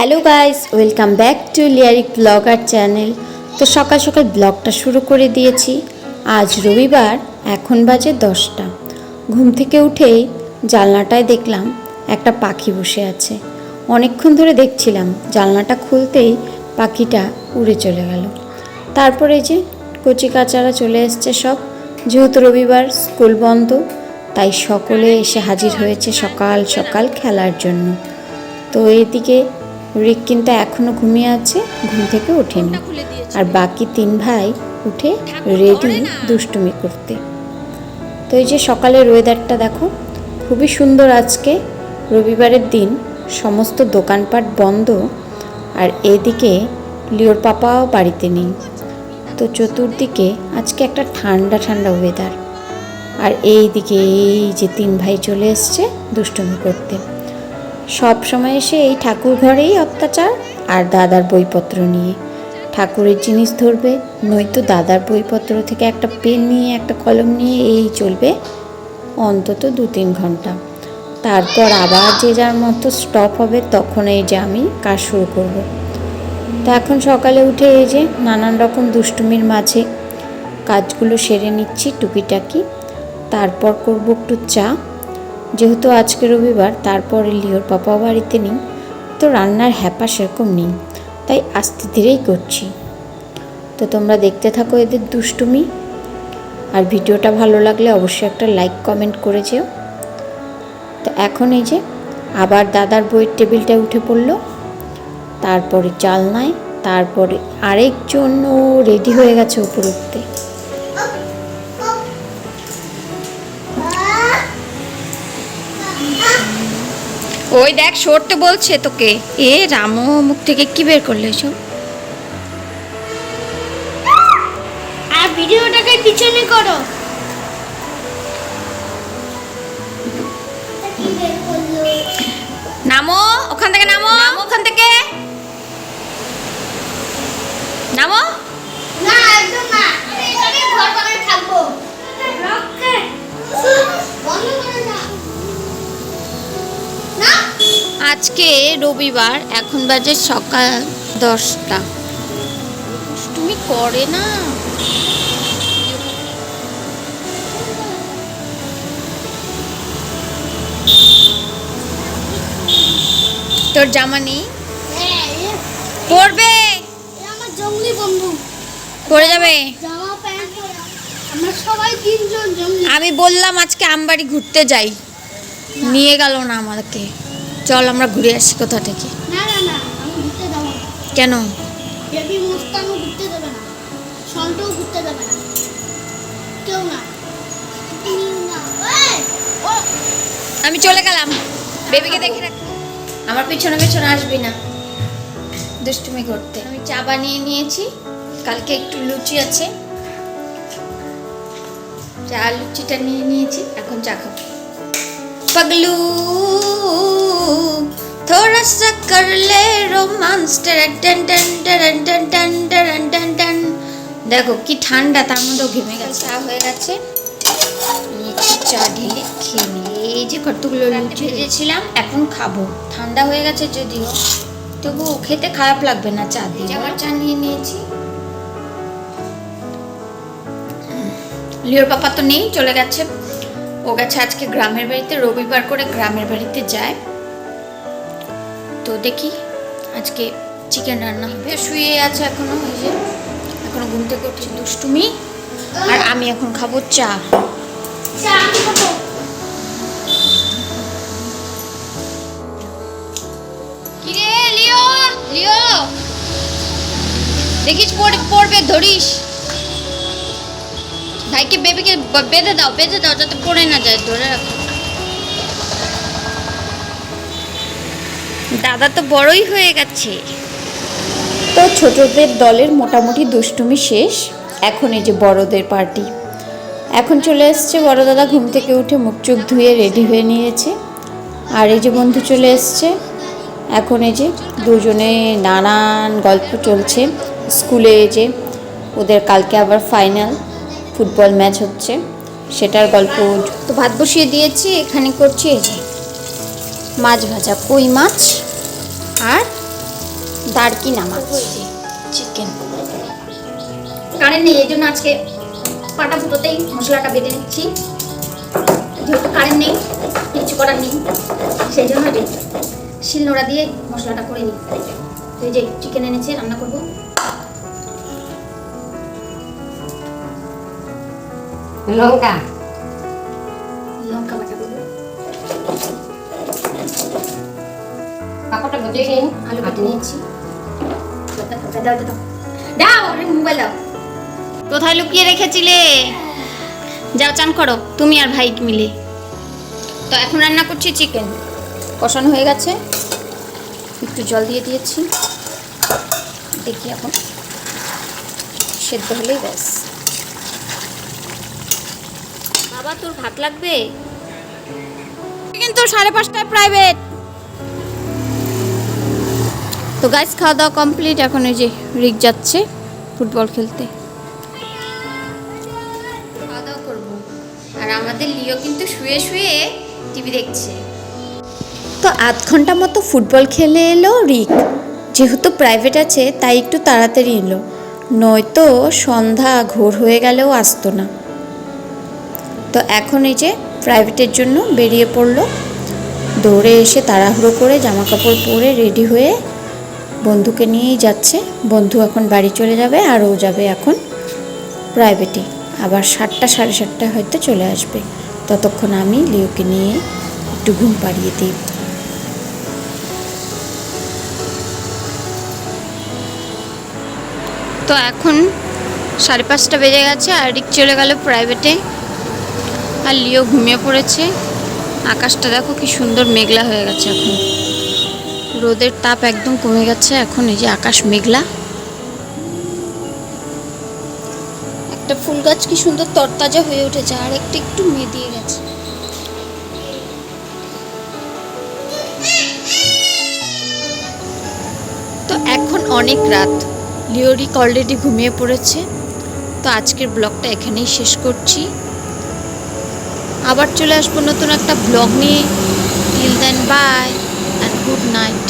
Hello guys, welcome back to লিয়ারিক blogger channel. তো সকাল সকাল ব্লগটা শুরু করে দিয়েছি। আজ রবিবার, এখন বাজে দশটা। ঘুম থেকে উঠেই জানলাটায় দেখলাম একটা পাখি বসে আছে। অনেকক্ষণ ধরে দেখছিলাম জানলাটা খুলতেই পাখিটা উড়ে চলে গেল। তারপরে যে কচি কাচারা চলে এসছে সব। যেহেতু রবিবার স্কুল বন্ধ, তাই সকলে এসে হাজির হয়েছে সকাল সকাল খেলার জন্য। তো এইদিকে রিক কিন্তু এখনও ঘুমিয়ে আছে ঘুম থেকে ওঠেনি। আর বাকি তিন ভাই উঠে রেডি দুষ্টুমি করতে। তো এই যে সকালের ওয়েদারটা দেখো খুবই সুন্দর আজকে। রবিবারের দিন সমস্ত দোকানপাট বন্ধ আর এদিকে লিওর পাপাও বাড়িতে নেই। তো চতুর্দিকে আজকে একটা ঠান্ডা ঠান্ডা ওয়েদার আর এই দিকে এই যে তিন ভাই চলে এসছে দুষ্টুমি করতে। সব সময় এসে এই ঠাকুর ঘরেই অত্যাচার আর দাদার বইপত্র নিয়ে। ঠাকুরের জিনিস ধরবে, নয়তো দাদার বইপত্র থেকে একটা পেন নিয়ে, একটা কলম নিয়ে এই চলবে অন্তত দু তিন ঘণ্টা। তারপর আবার যে যার মতো স্টপ হবে তখন এই যে আমি কাজ শুরু করব। তো এখন সকালে উঠে এই যে নানান রকম দুষ্টুমির মাঝে কাজগুলো সেরে নিচ্ছি টুকিটাকি। তারপর করব একটু চা। যেহেতু আজকে রবিবার, তারপরে লিওর পাপাও বাড়িতে নেই, তো রান্নার হ্যাপা সেরকম নেই, তাই আস্তে ধীরেই করছি। তো তোমরা দেখতে থাকো এদের দুষ্টুমি। আর ভিডিওটা ভালো লাগলে অবশ্যই একটা লাইক, কমেন্ট করে যেও। তো এখন এই যে, আবার দাদার বইয়ের টেবিলটা উঠে পড়ল। তারপরে জালনায় তারপরে আরেকজন রেডি হয়ে গেছে উপর উঠতে। ওই দেখ সরতে বলছে তোকে। এ রামু মুখ থেকে কি বের করলে এসব? আর ভিডিওটাকে পিছনে করো। নামো ওখান থেকে নামো। ওখান থেকে। নামো। রবিবার এখন বাজে সকাল দশটা। তুমি করে না। তোর জামা নেই? হ্যাঁ আমার জঙ্গলি বন্ধু। পরে যাবে। জামা প্যান্ট আমরা সবাই তিনজন জঙ্গলি। আমি বললাম আজকে আমবাড়ি ঘুরতে যাই। নিয়ে গেল না আমাকে। চল আমরা ঘুরে আসি কোথা থেকে? না না না আমি ঘুরতে যাব না। কেন? আমি চলে গেলাম। বেবিকে দেখে রাখ। আমার পিছনে পিছনে আসবি না। দুষ্টুমি করতে। আমি চা বানিয়ে নিয়েছি। কালকে একটু লুচি আছে। চা লুচিটা নিয়ে নিয়েছি। এখন চা খাব। पगलू। थोड़ा सा कर ले রোমান্স দেখো কি ঠান্ডা তার মধ্যেও ঘেমে গেছে চা হয়ে গেছে চা ঢেলে খেয়ে নিই এই যে কতগুলো লুচি ভেজেছিলাম এখন খাব। ঠান্ডা হয়ে গেছে যদিও। তবু খেতে খারাপ লাগবে না চা দিয়ে। আমার চা নিয়ে নিয়েছি। লিওর পাপা তো নেই চলে গেছে। ও গেছে আজকে গ্রামের বাড়িতে রবিবার করে গ্রামের বাড়িতে যায়। তো দেখি আজকে চিকেন রান্না হবে। শুয়ে আছে এখনও ওই যে এখনও ঘুম থেকে উঠছে দুষ্টুমি। আর আমি এখন খাব চা। দেখিস পড়- পড়বে ধরিস। ভাইকে বেবিকে বেঁধে দাও বেঁধে দাও যাতে পড়ে না যায় ধরে রাখো। দাদা তো বড়ই হয়ে গেছে। তো ছোটদের দলের মোটামুটি দুষ্টুমি শেষ। এখন এই যে বড়দের পার্টি। এখন চলে এসছে বড় দাদা ঘুম থেকে উঠে মুখ চোখ ধুয়ে রেডি হয়ে নিয়েছে। আর এই যে বন্ধু চলে এসছে। এখন এই যে দুজনে নানান গল্প চলছে। স্কুলে যে ওদের কালকে আবার ফাইনাল। ফুটবল ম্যাচ হচ্ছে, সেটার গল্প তো ভাত বসিয়ে দিয়েছি, এখানে করছি এই যে মাছ ভাজা, কই মাছ আর দারকি নামাজ চিকেন কারেন্ট নেই, এই জন্য আজকে পাটা ফুটোতেই মশলাটা বেটে নিচ্ছি। যেহেতু কারেন্ট নেই, কিছু করার নেই, সেই জন্য শিলনোড়া দিয়ে মশলাটা করে নিই। এই যে চিকেন এনেছে, রান্না করব। লঙ্কা লঙ্কা বাটা করব কাপড়টা গুটিয়ে নিন আলু কেটে নিয়েছি দাও দাও দাও দাও মোবাইল দাও কোথায় লুকিয়ে রেখেছিলে? যাও চান করো। তুমি আর ভাই মিলে। তো এখন রান্না করছি চিকেন কষানো হয়ে গেছে। একটু জল দিয়ে দিয়েছি। দেখি এখন। সেদ্ধ হলেই ব্যাস। বাবা তোর ভাত লাগবে? কিন্তু সাড়ে পাঁচটায় প্রাইভেট তো গাইস খাওয়া দাওয়া কমপ্লিট এখন এই যে রিক যাচ্ছে ফুটবল খেলতে। খাওয়া দাওয়া করব। আর আমাদের লিও কিন্তু শুয়ে শুয়ে টিভি দেখছে। তো আধ ঘণ্টা মতো ফুটবল খেলে এলো রিক। যেহেতু প্রাইভেট আছে তাই একটু তাড়াতাড়ি এলো। নয়তো সন্ধ্যা ঘোর হয়ে গেলেও আসতো না। তো এখন এই যে প্রাইভেটের জন্য বেরিয়ে পড়ল। দৌড়ে এসে তাড়াহুড়ো করে জামা কাপড় পরে রেডি হয়ে বন্ধুকে নিয়েই যাচ্ছে। বন্ধু এখন বাড়ি চলে যাবে আর ও যাবে এখন প্রাইভেটে। আবার সাতটা, সাড়ে সাতটায় হয়তো চলে আসবে। ততক্ষণ আমি লিওকে নিয়ে একটু ঘুম পাড়িয়ে দিই। তো এখন সাড়ে পাঁচটা বেজে গেছে, আর রিক চলে গেল প্রাইভেটে। আর লিও ঘুমিয়ে পড়েছে। আকাশটা দেখো কি সুন্দর মেঘলা হয়ে গেছে এখন। রোদের তাপ একদম কমে গেছে, এখন এই যে আকাশ মেঘলা। একটা ফুল গাছ কি সুন্দর তরতাজা হয়ে উঠেছে, আর একটা একটু মেদিয়ে গেছে। তো এখন অনেক রাত। লিওরিক অলরেডি ঘুমিয়ে পড়েছে। তো আজকের ব্লগটা এখানেই শেষ করছি। আবার চলে আসব নতুন একটা ব্লগ নিয়ে। Till then bye and good night